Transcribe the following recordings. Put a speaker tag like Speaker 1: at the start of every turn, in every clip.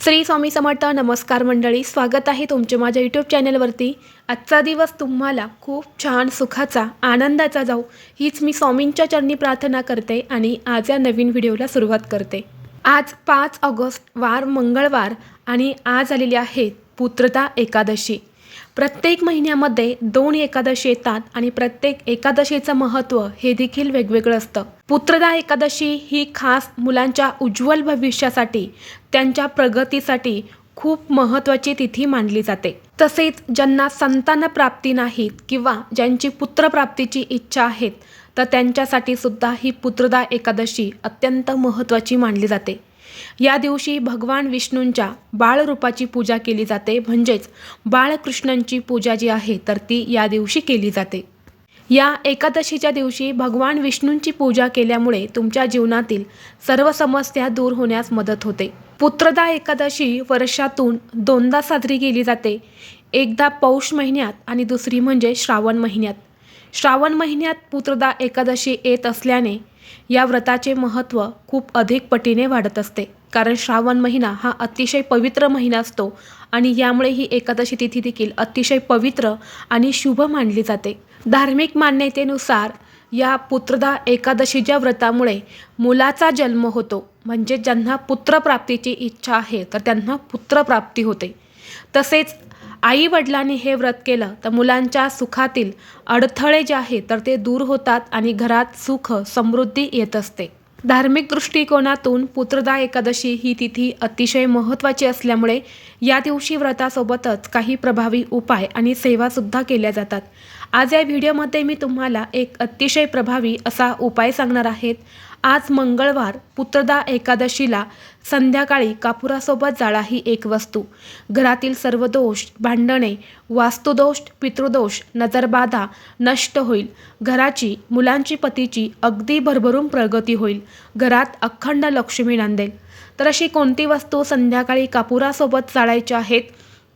Speaker 1: श्री स्वामी समर्थ नमस्कार मंडळी स्वागत आहे तुमचे माझ्या यूट्यूब चॅनलवरती आजचा दिवस तुम्हाला खूप छान सुखाचा आनंदाचा जाऊ हीच मी स्वामींच्या चरणी प्रार्थना करते आणि आज या नवीन व्हिडिओला सुरुवात करते. आज पाच ऑगस्ट वार मंगळवार आणि आज आलेली आहे पुत्रता एकादशी. प्रत्येक महिन्यामध्ये दोन एकादशी येतात आणि प्रत्येक एकादशीचं महत्त्व हे देखील वेगवेगळं असतं. पुत्रदा एकादशी ही खास मुलांच्या उज्ज्वल भविष्यासाठी त्यांच्या प्रगतीसाठी खूप महत्त्वाची तिथी मानली जाते. तसेच ज्यांना संतान प्राप्ती नाहीत किंवा ज्यांची पुत्रप्राप्तीची इच्छा आहेत तर त्यांच्यासाठी सुद्धा ही पुत्रदा एकादशी अत्यंत महत्त्वाची मानली जाते. या दिवशी भगवान विष्णूंच्या बाळरूपाची पूजा केली जाते. म्हणजेच बाळकृष्णांची पूजा जी आहे तर ती या दिवशी केली जाते. या एकादशीच्या दिवशी भगवान विष्णूंची पूजा केल्यामुळे तुमच्या जीवनातील सर्व समस्या दूर होण्यास मदत होते. पुत्रदा एकादशी वर्षातून दोनदा साजरी केली जाते. एकदा पौष महिन्यात आणि दुसरी म्हणजे श्रावण महिन्यात. श्रावण महिन्यात पुत्रदा एकादशी येत असल्याने या व्रताचे महत्त्व खूप अधिक पटीने वाढत असते. कारण श्रावण महिना हा अतिशय पवित्र महिना असतो आणि यामुळे ही एकादशी तिथी देखील अतिशय पवित्र आणि शुभ मानली जाते. धार्मिक मान्यतेनुसार या पुत्रदा एकादशीच्या व्रतामुळे मुलाचा जन्म होतो. म्हणजे ज्यांना पुत्रप्राप्तीची इच्छा आहे तर त्यांना पुत्रप्राप्ती होते. तसेच आई वडिलांनी हे व्रत केलं तर मुलांच्या सुखातील अडथळे जे आहेत तर ते दूर होतात आणि घरात सुख समृद्धी येत असते. धार्मिक दृष्टिकोनातून पुत्रदा एकादशी ही तिथी अतिशय महत्त्वाची असल्यामुळे या दिवशी व्रतासोबतच काही प्रभावी उपाय आणि सेवासुद्धा केल्या जातात. आज या व्हिडिओमध्ये मी तुम्हाला एक अतिशय प्रभावी असा उपाय सांगणार आहेत आज मंगळवार पुत्रदा एकादशीला संध्याकाळी कापुरासोबत जाळा ही एक वस्तू. घरातील सर्व दोष भांडणे वास्तुदोष पितृदोष नजरबाधा नष्ट होईल. घराची मुलांची पतीची अगदी भरभरून प्रगती होईल. घरात अखंड लक्ष्मी नांदेल. तर अशी कोणती वस्तू संध्याकाळी कापुरासोबत जाळायची आहेत?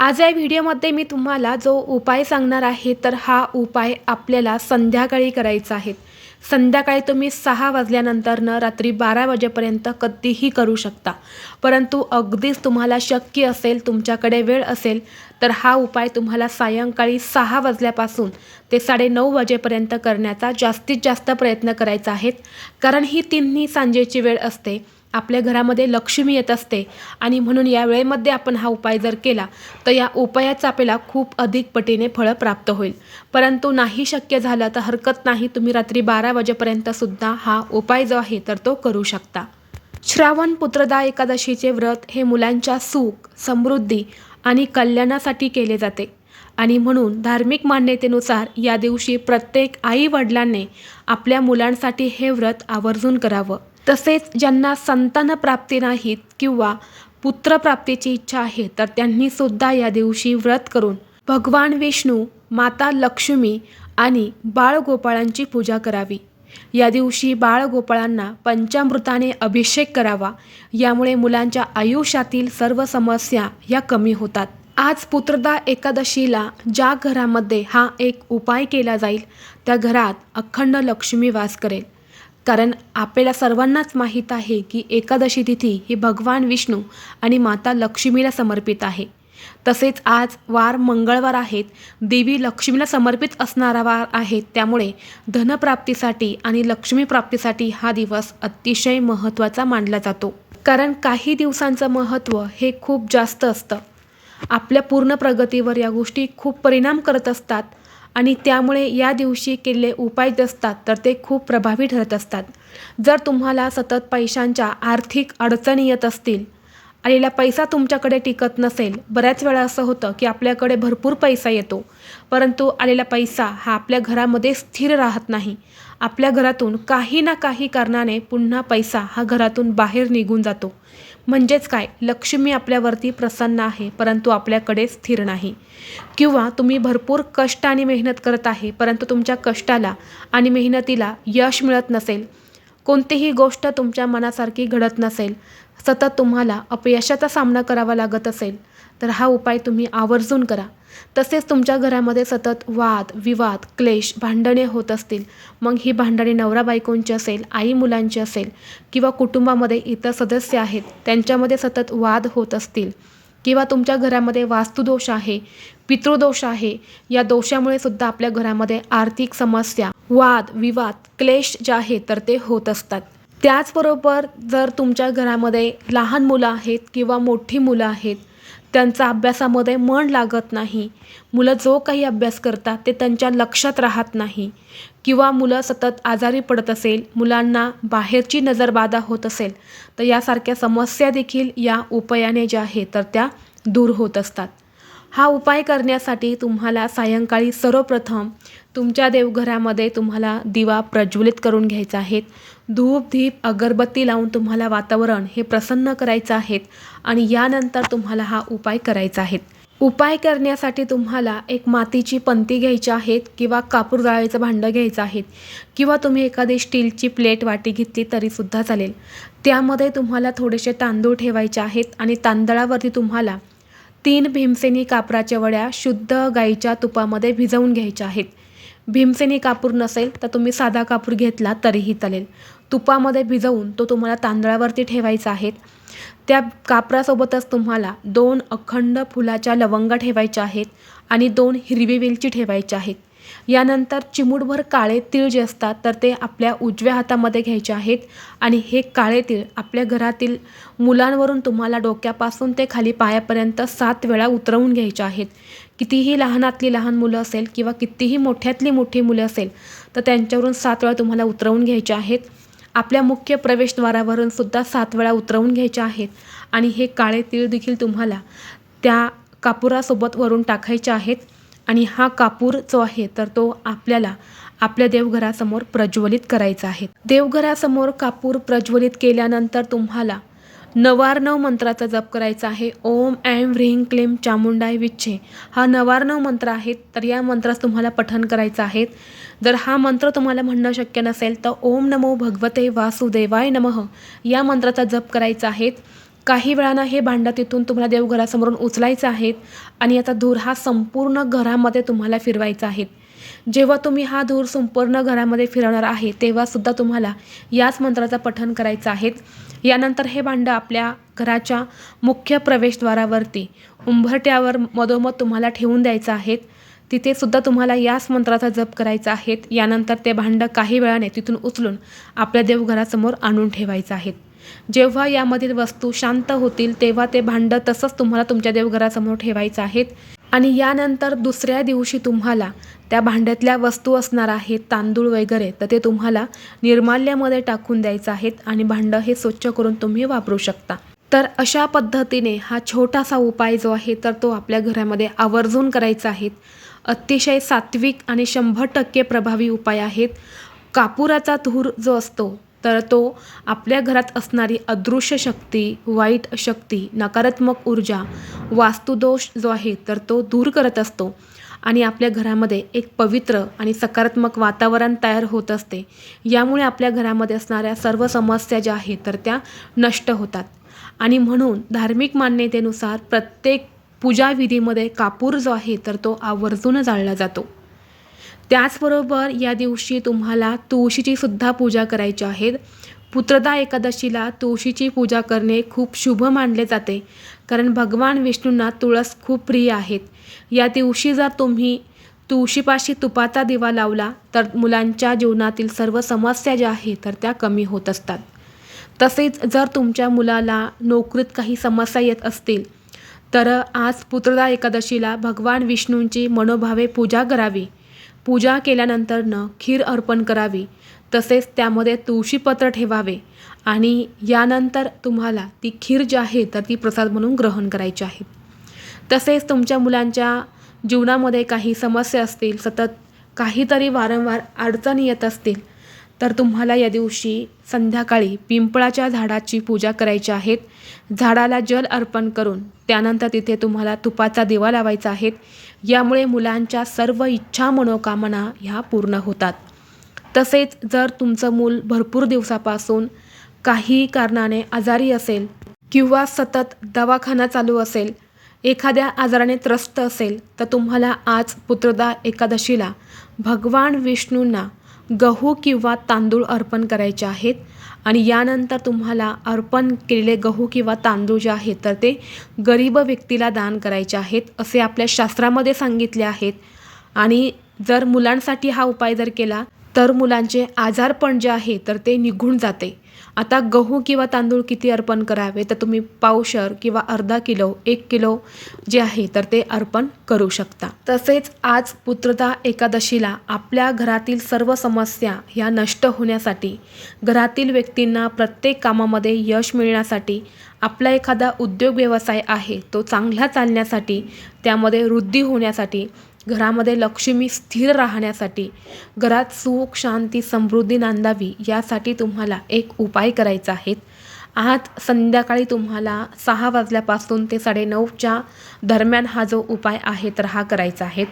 Speaker 1: आज या व्हिडिओमध्ये मी तुम्हाला जो उपाय सांगणार आहे तर हा उपाय आपल्याला संध्याकाळी करायचा आहे. संध्याकाळी तुम्ही सहा वाजल्यानंतरनं रात्री बारा वाजेपर्यंत कधीही करू शकता. परंतु अगदीच तुम्हाला शक्य असेल तुमच्याकडे वेळ असेल तर हा उपाय तुम्हाला सायंकाळी सहा वाजल्यापासून ते साडेनऊ वाजेपर्यंत करण्याचा जास्तीत जास्त प्रयत्न करायचा आहे. कारण ही तिन्ही सांजेची वेळ असते. आपल्या घरामध्ये लक्ष्मी येत असते आणि म्हणून या वेळेमध्ये आपण हा उपाय जर केला तर या उपायाचा आपल्याला खूप अधिक पटीने फळं प्राप्त होईल. परंतु नाही शक्य झालं तर हरकत नाही तुम्ही रात्री बारा वाजेपर्यंतसुद्धा हा उपाय जो आहे तर तो करू शकता. श्रावण पुत्रदा एकादशीचे व्रत हे मुलांच्या सुख समृद्धी आणि कल्याणासाठी केले जाते. आणि म्हणून धार्मिक मान्यतेनुसार या दिवशी प्रत्येक आई वडिलांनी आपल्या मुलांसाठी हे व्रत आवर्जून करावं. तसेच ज्यांना संतान प्राप्ती नाहीत किंवा पुत्रप्राप्तीची इच्छा आहे तर त्यांनी सुद्धा या दिवशी व्रत करून भगवान विष्णू माता लक्ष्मी आणि बाळगोपाळांची पूजा करावी. या दिवशी बाळगोपाळांना पंचामृताने अभिषेक करावा. यामुळे मुलांच्या आयुष्यातील सर्व समस्या या कमी होतात. आज पुत्रदा एकादशीला ज्या घरामध्ये हा एक उपाय केला जाईल त्या घरात अखंड लक्ष्मी वास करेल. कारण आपल्याला सर्वांनाच माहीत आहे की एकादशी तिथी ही भगवान विष्णू आणि माता लक्ष्मीला समर्पित आहे. तसेच आज वार मंगळवार आहेत देवी लक्ष्मीला समर्पित असणारा वार आहे त्यामुळे धनप्राप्तीसाठी आणि लक्ष्मी प्राप्तीसाठी हा दिवस अतिशय महत्त्वाचा मानला जातो. कारण काही दिवसांचं महत्त्व हे खूप जास्त असतं. आपल्या पूर्ण प्रगतीवर या गोष्टी खूप परिणाम करत असतात. आणि त्यामुळे या दिवशी केलेले उपाय जे असतात तर ते खूप प्रभावी ठरत असतात. जर तुम्हाला सतत पैशांच्या आर्थिक अडचणी येत असतील आलेला पैसा तुमच्याकडे टिकत नसेल बऱ्याच वेळा असं होतं की आपल्याकडे भरपूर पैसा येतो परंतु आलेला पैसा हा आपल्या घरामध्ये स्थिर राहत नाही. आपल्या घरातून काही ना काही कारणाने पुन्हा पैसा हा घरातून बाहेर निघून जातो. म्हणजेच काय? लक्ष्मी आपल्यावरती प्रसन्न आहे परंतु आपल्याकडे स्थिर नाही. किंवा तुम्ही भरपूर कष्ट आणि मेहनत करत आहे परंतु तुमच्या कष्टाला आणि मेहनतीला यश मिळत नसेल. कोणतीही गोष्ट तुमच्या मनासारखी घडत नसेल. सतत तुम्हाला अपयशाचा सामना करावा लागत असेल. तर हा उपाय तुम्ही आवर्जून करा. तसेच तुमच्या घरामध्ये सतत वाद विवाद क्लेश भांडणे होत असतील. मग ही भांडणे नवरा बायकोंची असेल आई मुलांची असेल किंवा कुटुंबामध्ये इतर सदस्य आहेत त्यांच्यामध्ये सतत वाद होत असतील. किंवा तुमच्या घरामध्ये वास्तुदोष आहे पितृदोष आहे या दोषामुळे सुद्धा आपल्या घरामध्ये आर्थिक समस्या वाद विवाद क्लेश जे आहे तर ते होत असतात. त्याचबरोबर जर तुमच्या घरामध्ये लहान मुलं आहेत किंवा मोठी मुलं आहेत त्यांचा अभ्यासामध्ये मन लागत नाही. मुलं जो काही अभ्यास करतात ते त्यांच्या लक्षात राहत नाही. किंवा मुलं सतत आजारी पडत असेल मुलांना बाहेरची नजरबाधा होत असेल तर यासारख्या समस्या देखील या उपायाने ज्या आहेत तर त्या दूर होत असतात. हा उपाय करण्यासाठी तुम्हाला सायंकाळी सर्वप्रथम तुमच्या देवघरामध्ये तुम्हाला दिवा प्रज्वलित करून घ्यायचा आहे धूप धीप अगरबत्ती लावून तुम्हाला वातावरण हे प्रसन्न करायचं आहे आणि यानंतर तुम्हाला हा उपाय करायचा आहे उपाय करण्यासाठी तुम्हाला एक मातीची पंती घ्यायची आहेत किंवा कापूर जाळायचं भांडं घ्यायचं आहे किंवा तुम्ही एखादी स्टीलची प्लेट वाटी घेतली तरीसुद्धा चालेल. त्यामध्ये तुम्हाला थोडेसे तांदूळ ठेवायचे आहेत आणि तांदळावरती तुम्हाला तीन भीमसेनी कापराच्या वड्या शुद्ध गाईच्या तुपामध्ये भिजवून घ्यायच्या आहेत. भीमसेनी कापूर नसेल तर तुम्ही साधा कापूर घेतला तरीही चालेल. तुपामध्ये भिजवून तो तुम्हाला तांदळावरती ठेवायचा आहे. त्या कापरासोबतच तुम्हाला दोन अखंड फुलाच्या लवंगा ठेवायच्या आहेत आणि दोन हिरवी वेलची ठेवायच्या आहेत. यानंतर चिमूटभर काळे तीळ जे असतात तर ते आपल्या उजव्या हातामध्ये घ्यायचे आहेत. आणि हे काळे तीळ आपल्या घरातील मुलांवरून तुम्हाला डोक्यापासून ते खाली पायापर्यंत सात वेळा उतरवून घ्यायचे आहेत. कितीही लहानातली लहान मुलं असेल किंवा कितीही मोठ्यातली मोठी मुलं असेल तर त्यांच्यावरून सात वेळा तुम्हाला उतरवून घ्यायचे आहेत. आपल्या मुख्य प्रवेशद्वारावरून सुद्धा सात वेळा उतरवून घ्यायचे आहेत. आणि हे काळे तीळ देखील तुम्हाला त्या कापुरासोबत वरून टाकायचे आहेत. आणि हा कापूर जो आहे तर तो आपल्याला आपल्या देवघरासमोर प्रज्वलित करायचा आहे. देवघरासमोर कापूर प्रज्वलित केल्यानंतर तुम्हाला नवार्णव मंत्राचा जप करायचा आहे. ओम ॲम व्रीं क्लीम चामुंडाय विच्छे. हा नवार्णव मंत्र आहे तर या मंत्रास तुम्हाला पठण करायचं आहे. जर हा मंत्र तुम्हाला म्हणणं शक्य नसेल तर ओम नमो भगवते वासुदेवाय नमः. या मंत्राचा जप करायचा आहे. काही वेळानं हे भांडं तिथून तुम्हाला देवघरासमोरून उचलायचं आहे आणि याचा धूर हा संपूर्ण घरामध्ये तुम्हाला फिरवायचा आहे. जेव्हा तुम्ही हा धूर संपूर्ण घरामध्ये फिरवणार आहे तेव्हासुद्धा तुम्हाला याच मंत्राचं पठण करायचं आहे. यानंतर हे भांडं आपल्या घराच्या मुख्य प्रवेशद्वारावरती उंबरट्यावर मधोमध तुम्हाला ठेवून द्यायचं आहे तिथेसुद्धा तुम्हाला याच मंत्राचा जप करायचा आहे यानंतर ते भांडं काही वेळाने तिथून उचलून आपल्या देवघरासमोर आणून ठेवायचं आहे जेव्हा यामधील वस्तू शांत होतील तेव्हा ते भांडं तसंच तुम्हाला तुमच्या देवघरासमोर ठेवायचं आहेत. आणि यानंतर दुसऱ्या दिवशी तुम्हाला त्या भांड्यातल्या वस्तू असणार आहेत तांदूळ वगैरे तर ते तुम्हाला निर्माल्यामध्ये टाकून द्यायचं आहेत आणि भांडं हे स्वच्छ करून तुम्ही वापरू शकता. तर अशा पद्धतीने हा छोटासा उपाय जो आहे तर तो आपल्या घरामध्ये आवर्जून करायचा आहे. अतिशय सात्विक आणि शंभर टक्के प्रभावी उपाय आहेत. कापुराचा धूर जो असतो तर तो आपल्या घरात असणारी अदृश्य शक्ती वाईट शक्ती नकारात्मक ऊर्जा वास्तुदोष जो आहे तर तो दूर करत असतो आणि आपल्या घरामध्ये एक पवित्र आणि सकारात्मक वातावरण तयार होत असते. यामुळे आपल्या घरामध्ये असणाऱ्या सर्व समस्या ज्या आहेत तर त्या नष्ट होतात. आणि म्हणून धार्मिक मान्यतेनुसार प्रत्येक पूजाविधीमध्ये कापूर जो आहे तर तो आवर्जून जाळला जातो. त्याचबरोबर या दिवशी तुम्हाला तुळशीची सुद्धा पूजा करायची आहे. पुत्रदा एकादशीला तुळशीची पूजा करणे खूप शुभ मानले जाते. कारण भगवान विष्णूंना तुळस खूप प्रिय आहेत. या दिवशी जर तुम्ही तुळशीपाशी तुपाचा दिवा लावला तर मुलांच्या जीवनातील सर्व समस्या ज्या आहेत तर त्या कमी होत असतात. तसेच जर तुमच्या मुलाला नोकरीत काही समस्या येत असतील तर आज पुत्रदा एकादशीला भगवान विष्णूंची मनोभावे पूजा करावी. पूजा केल्यानंतरनं खीर अर्पण करावी. तसेच त्यामध्ये तुळशीपत्र ठेवावे. आणि यानंतर तुम्हाला ती खीर जी आहे तर ती प्रसाद म्हणून ग्रहण करायची आहे. तसेच तुमच्या मुलांच्या जीवनामध्ये काही समस्या असतील सतत काहीतरी वारंवार अडचणी येत असतील तर तुम्हाला या दिवशी संध्याकाळी पिंपळाच्या झाडाची पूजा करायची आहेत. झाडाला जल अर्पण करून त्यानंतर तिथे तुम्हाला तुपाचा दिवा लावायचा आहे यामुळे मुलांच्या सर्व इच्छा मनोकामना ह्या पूर्ण होतात. तसेच जर तुमचं मूल भरपूर दिवसापासून काही कारणाने आजारी असेल किंवा सतत दवाखाना चालू असेल एखाद्या आजाराने त्रस्त असेल तर तुम्हाला आज पुत्रदा एकादशीला भगवान विष्णूंना गहू किंवा तांदूळ अर्पण करायचे आहेत. आणि यानंतर तुम्हाला अर्पण केलेले गहू किंवा तांदूळ जे आहेत तर ते गरीब व्यक्तीला दान करायचे आहेत असे आपल्या शास्त्रामध्ये सांगितले आहेत. आणि जर मुलांसाठी हा उपाय जर केला तर मुलांचे आजारपण जे आहे तर ते निघून जाते. आता गहू किंवा तांदूळ किती अर्पण करावे? तर तुम्ही पावशर किंवा अर्धा किलो एक किलो जे आहे तर ते अर्पण करू शकता. तसेच आज पुत्रदा एकादशीला आपल्या घरातील सर्व समस्या ह्या नष्ट होण्यासाठी घरातील व्यक्तींना प्रत्येक कामामध्ये यश मिळण्यासाठी आपला एखादा उद्योग व्यवसाय आहे तो चांगला चालण्यासाठी त्यामध्ये वृद्धी होण्यासाठी घरामध्ये लक्ष्मी स्थिर राहण्यासाठी घरात सुख शांती समृद्धी नांदावी यासाठी तुम्हाला एक उपाय करायचा आहे. आज संध्याकाळी तुम्हाला सहा वाजल्यापासून ते साडेनऊच्या दरम्यान हा जो उपाय आहे तर हा करायचा आहे.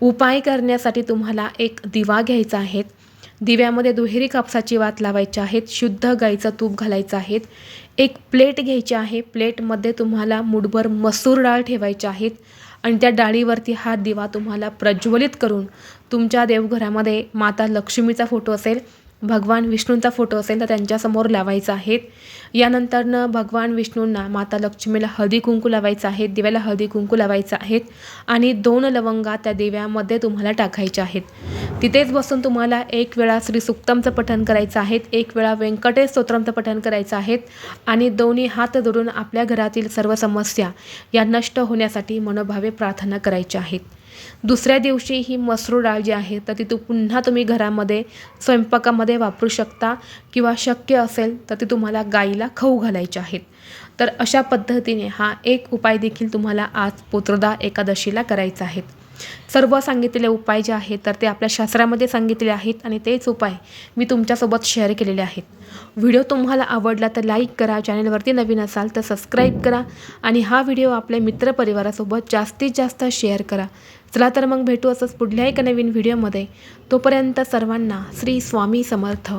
Speaker 1: उपाय करण्यासाठी तुम्हाला एक दिवा घ्यायचा आहे. दिव्यामध्ये दुहेरी कापसाची वात लावायची आहेत शुद्ध गाईचं तूप घालायचं आहे. एक प्लेट घ्यायची आहे प्लेटमध्ये तुम्हाला मुठभर मसूर डाळ ठेवायची आहेत आणि त्या डाळीवरती हा दिवा तुम्हाला प्रज्वलित करून तुमच्या देवघरामध्ये माता लक्ष्मीचा फोटो असेल भगवान विष्णूंचा फोटो असेल तर त्यांच्यासमोर लावायचा आहे यानंतरनं भगवान विष्णूंना माता लक्ष्मीला हळदी कुंकू लावायचं आहे दिव्याला हळदी कुंकू लावायचं आहेत आणि दोन लवंगा त्या दिव्यामध्ये तुम्हाला टाकायच्या आहेत. तिथेच बसून तुम्हाला एक वेळा श्री सुक्तमचं पठण करायचं आहे एक वेळा व्यंकटेश स्तोत्रमचं पठण करायचं आहे आणि दोन्ही हात जोडून आपल्या घरातील सर्व समस्या या नष्ट होण्यासाठी मनोभावे प्रार्थना करायच्या आहेत. दुसऱ्या दिवशी ही मसूर डाळ जी आहे तर ती तू पुन्हा तुम्ही घरामध्ये स्वयंपाकामध्ये वापरू शकता किंवा शक्य असेल तर ती तुम्हाला गाईला खाऊ घालायचे आहेत तर अशा पद्धतीने हा एक उपाय देखील तुम्हाला आज पोत्रदा एकादशीला करायचा आहे. सर्व सांगितलेले उपाय जे आहेत तर ते आपल्या शास्त्रामध्ये सांगितले आहेत आणि तेच उपाय मी तुमच्यासोबत शेअर केलेले आहेत. व्हिडिओ तुम्हाला आवडला तर लाईक करा चॅनलवरती नवीन असाल तर सबस्क्राईब करा आणि हा व्हिडिओ आपल्या मित्रपरिवारासोबत जास्तीत जास्त शेअर करा. चला तर मग भेटू असंच पुढल्या एका नवीन व्हिडिओमध्ये तोपर्यंत सर्वांना श्री स्वामी समर्थ.